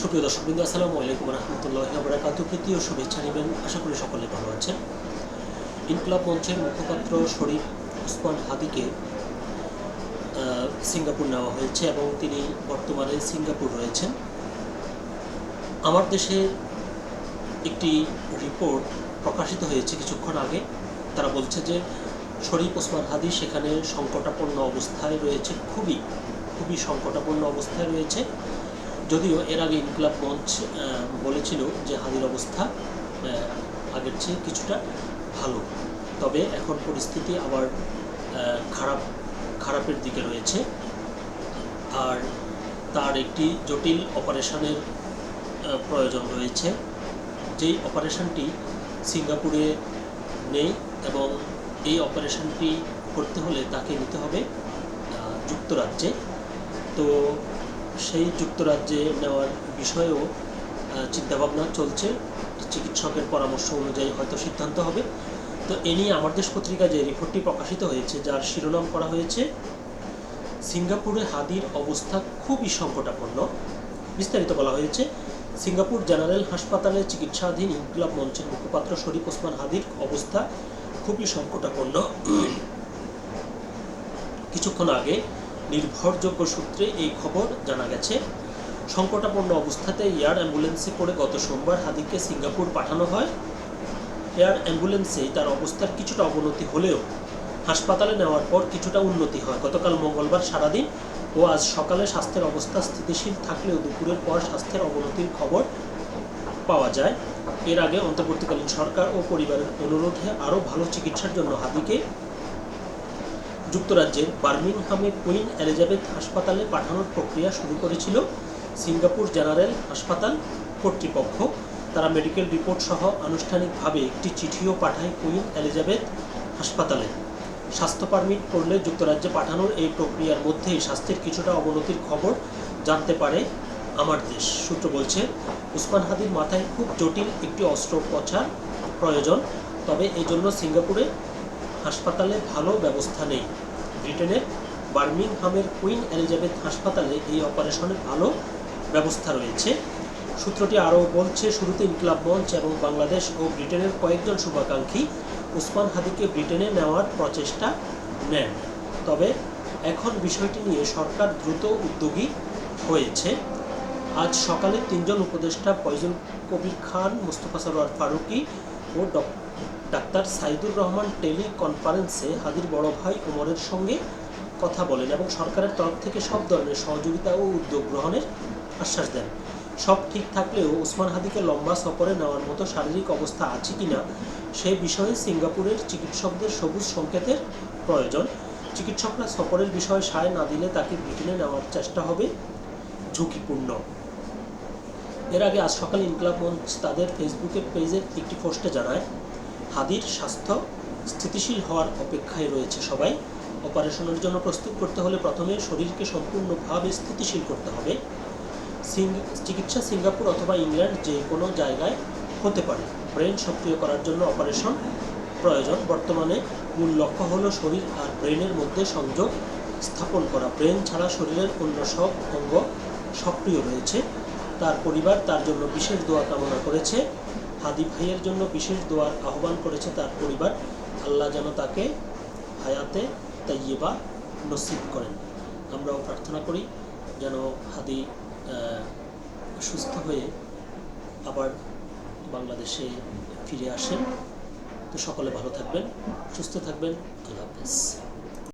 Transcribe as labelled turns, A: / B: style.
A: সুপ্রিয় দর্শকবৃন্দ আসসালামু আলাইকুম রহমতুল্লাহ বরাকাত তৃতীয় শুভেচ্ছা নেবেন, আশা করি সকলে ভালো আছেন। ইনকলাব মঞ্চের মুখপাত্র শরীফ ওসমান হাদিকে সিঙ্গাপুর নেওয়া হয়েছে এবং তিনি বর্তমানে সিঙ্গাপুর রয়েছেন। আমার দেশের একটি রিপোর্ট প্রকাশিত হয়েছে কিছুক্ষণ আগে। তারা বলছে যে শরীফ ওসমান হাদি সেখানে সংকটাপন্ন অবস্থায় রয়েছে, খুবই খুবই সংকটাপন্ন অবস্থায় রয়েছে। যদিও এর আগে ইনকলাব মঞ্চ বলেছিল যে হাদির অবস্থা আগের চেয়ে কিছুটা ভালো। তবে এখন পরিস্থিতি আবার খারাপ, খারাপের দিকে রয়েছে। আর তার একটি জটিল অপারেশনের প্রয়োজন রয়েছে। যেই অপারেশনটি সিঙ্গাপুরে নেই এবং এই অপারেশনটি করতে হলে তাকে নিতে হবে যুক্তরাজ্যে। তো সেই যুক্তরাজ্যে নেওয়ার বিষয়েও চিন্তাভাবনা চলছে। চিকিৎসকের পরামর্শ অনুযায়ী হয়তো সিদ্ধান্ত হবে। তো এ নিয়ে আমার দেশ পত্রিকায় যে রিপোর্টটি প্রকাশিত হয়েছে, যার শিরোনাম করা হয়েছে, সিঙ্গাপুরে হাদির অবস্থা খুবই সংকটাপন্ন। বিস্তারিত বলা হয়েছে, সিঙ্গাপুর জেনারেল হাসপাতালে চিকিৎসাধীন ইনকিলাব মঞ্চের মুখপাত্র শরীফ ওসমান হাদির অবস্থা খুবই সংকটাপন্ন। কিছুক্ষণ আগে নির্ভরযোগ্য সূত্রে এই খবর জানা গেছে। সংকটাপন্ন অবস্থাতে এয়ার অ্যাম্বুলেন্সে করে গত সোমবার হাদিকে সিঙ্গাপুর পাঠানো হয়। এয়ার অ্যাম্বুলেন্সে তার অবস্থার কিছুটা অবনতি হলেও হাসপাতালে নেওয়ার পর কিছুটা উন্নতি হয়। গতকাল মঙ্গলবার সারাদিন ও আজ সকালে স্বাস্থ্যের অবস্থা স্থিতিশীল থাকলেও দুপুরের পর স্বাস্থ্যের অবনতির খবর পাওয়া যায়। এর আগে অন্তর্বর্তীকালীন সরকার ও পরিবারের অনুরোধে আরও ভালো চিকিৎসার জন্য হাদিকে যুক্তরাজ্যের বার্মিংহামে কুইন এলিজাবেথ হাসপাতালে পাঠানোর প্রক্রিয়া শুরু করেছিল সিঙ্গাপুর জেনারেল হাসপাতাল কর্তৃপক্ষ। তারা মেডিকেল রিপোর্ট সহ আনুষ্ঠানিকভাবে একটি চিঠিও পাঠায় কুইন এলিজাবেথ হাসপাতালে। স্বাস্থ্য পারমিট করলে যুক্তরাজ্যে পাঠানোর এই প্রক্রিয়ার মধ্যেই স্বাস্থ্যের কিছুটা অবনতির খবর জানতে পারে আমার দেশ, সূত্র বলছে। উসমান হাদির মাথায় খুব জটিল একটি অস্ত্রোপচার প্রয়োজন, তবে এই জন্য সিঙ্গাপুরে হাসপাতালে ভালো ব্যবস্থা নেই। ব্রিটেনের বার্মিংহামের কুইন এলিজাবেথ হাসপাতালে এই অপারেশনের ভালো ব্যবস্থা রয়েছে। সূত্রটি আরও বলছে, শুরুতে ইনকলাব মঞ্চ এবং বাংলাদেশ ও ব্রিটেনের কয়েকজন শুভাকাঙ্ক্ষী উসমান হাদিকে ব্রিটেনে নেওয়ার প্রচেষ্টা নেন। তবে এখন বিষয়টি নিয়ে সরকার দ্রুত উদ্যোগী হয়েছে। আজ সকালে তিনজন উপদেষ্টা ফয়জুল কবির খান, মুস্তফা সরোয়ার ফারুকি ও ডক- ডাক্তার সাইদুর রহমান টেলি কনফারেন্সে হাদির বড় ভাই ওমরের সঙ্গে কথা বলেন এবং সরকারের তরফ থেকে সব ধরনের সহযোগিতা ও উদ্যোগ গ্রহণের আশ্বাস দেন। সব ঠিক থাকলেও ওসমান হাদিকে লম্বা সফরে নেওয়ার মতো শারীরিক অবস্থা আছে কিনা সে বিষয়ে সিঙ্গাপুরের চিকিৎসকদের সবুজ সংকেতের প্রয়োজন। চিকিৎসকরা সফরের বিষয়ে সায় না দিলে তাকে ব্রিটেনে নেওয়ার চেষ্টা হবে। ঝুঁকিপূর্ণ। এর আগে আজ সকালে ইনকলাব মঞ্চ তাদের ফেসবুকের পেজের একটি পোস্টে জানায় হাদির স্বাস্থ্য স্থিতিশীল হওয়ার অপেক্ষায় রয়েছে সবাই। অপারেশনের জন্য প্রস্তুত করতে হলে প্রথমে শরীরকে সম্পূর্ণভাবে স্থিতিশীল করতে হবে। চিকিৎসা সিঙ্গাপুর অথবা ইংল্যান্ড যে কোনো জায়গায় হতে পারে। ব্রেন সক্রিয় করার জন্য অপারেশন প্রয়োজন। বর্তমানে মূল লক্ষ্য হলো শরীর আর ব্রেনের মধ্যে সংযোগ স্থাপন করা। ব্রেন ছাড়া শরীরের অন্য সব অঙ্গ সক্রিয় রয়েছে। তার পরিবার তার জন্য বিশেষ দোয়া কামনা করেছে। হাদি ভাইয়ের জন্য বিশেষ দোয়ার আহ্বান করেছে তার পরিবার। আল্লাহ যেন তাকে হায়াতে তাইয়েবা নসিব করেন। আমরাও প্রার্থনা করি যেন হাদি সুস্থ হয়ে আবার বাংলাদেশে ফিরে আসেন। তো সকলে ভালো থাকবেন, সুস্থ থাকবেন। আল্লাহ হাফেজ।